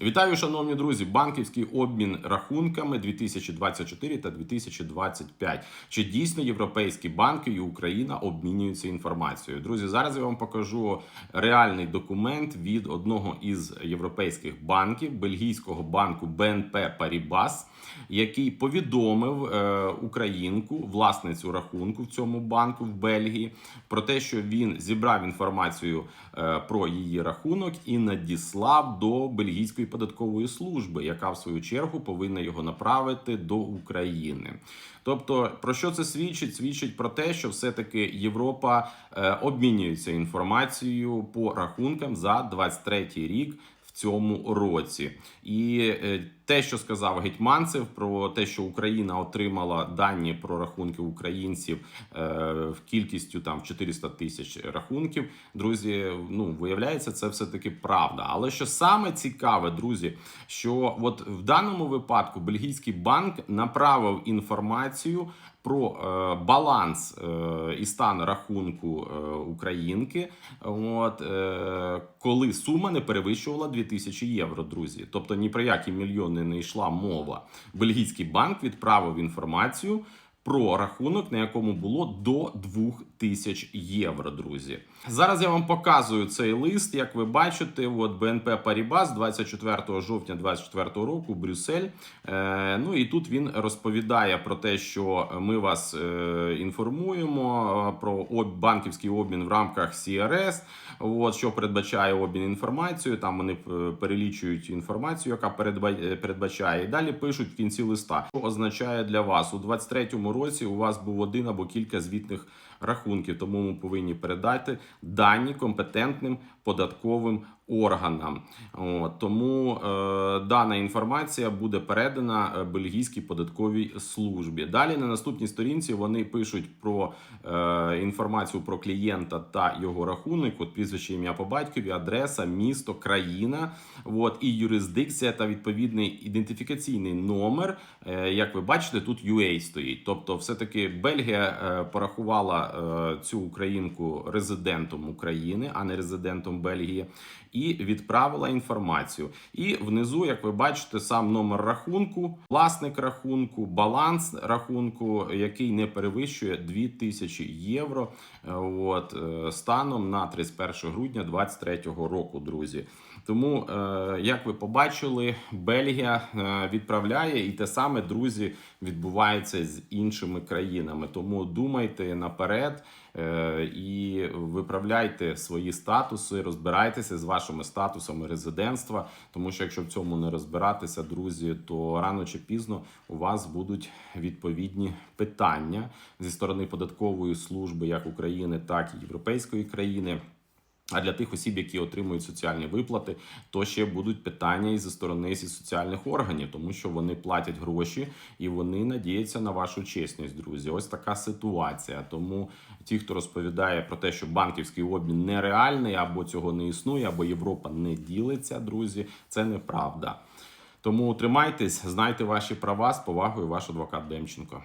Вітаю, шановні друзі! Банківський обмін рахунками 2024 та 2025. Чи дійсно європейські банки і Україна обмінюються інформацією? Друзі, зараз я вам покажу реальний документ від одного із європейських банків, бельгійського банку BNP Paribas, який повідомив е, українку, власницю рахунку в цьому банку в Бельгії, про те, що він зібрав інформацію е, про її рахунок і надіслав до бельгійської податкової служби, яка в свою чергу повинна його направити до України. Тобто, про що це свідчить? Свідчить про те, що все-таки Європа е, обмінюється інформацією по рахункам за 23 рік. В цьому році, і е, те, що сказав Гетьманцев, про те, що Україна отримала дані про рахунки українців е, в кількістю там 400 тисяч рахунків. Друзі, ну виявляється, це все таки правда. Але що саме цікаве, друзі, що от в даному випадку бельгійський банк направив інформацію. Про е, баланс е, і стан рахунку е, українки, от е, коли сума не перевищувала 2000 євро, друзі. Тобто ні про які мільйони не йшла мова. Бельгійський банк відправив інформацію про рахунок, на якому було до 2000 євро, друзі. Зараз я вам показую цей лист. Як ви бачите, от BNP Paribas 24 жовтня 2024 року, Брюссель. Е, ну і тут він розповідає про те, що ми вас е, інформуємо е, про об, банківський обмін в рамках CRS, от, що передбачає обмін інформацією. Там вони е, перелічують інформацію, яка передбачає. І далі пишуть в кінці листа, що означає для вас у 23-му році. У вас був один або кілька звітних рахунків, тому ми повинні передати дані компетентним податковим органам. От, тому е, дана інформація буде передана е, бельгійській податковій службі. Далі на наступній сторінці вони пишуть про е, інформацію про клієнта та його рахунок, от прізвище ім'я по батькові, адреса, місто, країна, от, і юрисдикція та відповідний ідентифікаційний номер. Е, як ви бачите, тут UA стоїть. Тобто, все-таки Бельгія е, порахувала е, цю українку резидентом України, а не резидентом Бельгії, і відправила інформацію. І внизу, як ви бачите, сам номер рахунку, власник рахунку, баланс рахунку, який не перевищує 2000 євро. е, От е, станом на 31 грудня 2023 року, друзі. Тому, е, як ви побачили, Бельгія відправляє і те саме, друзі, відбувається з іншими країнами. Тому думайте наперед і виправляйте свої статуси, розбирайтеся з вашими статусами резидентства. Тому що якщо в цьому не розбиратися, друзі, то рано чи пізно у вас будуть відповідні питання зі сторони податкової служби, як України, так і європейської країни. А для тих осіб, які отримують соціальні виплати, то ще будуть питання і зі сторони зі соціальних органів, тому що вони платять гроші і вони надіються на вашу чесність, друзі. Ось така ситуація. Тому ті, хто розповідає про те, що банківський обмін нереальний, або цього не існує, або Європа не ділиться, друзі, це неправда. Тому тримайтесь, знайте ваші права з повагою, ваш адвокат Демченко.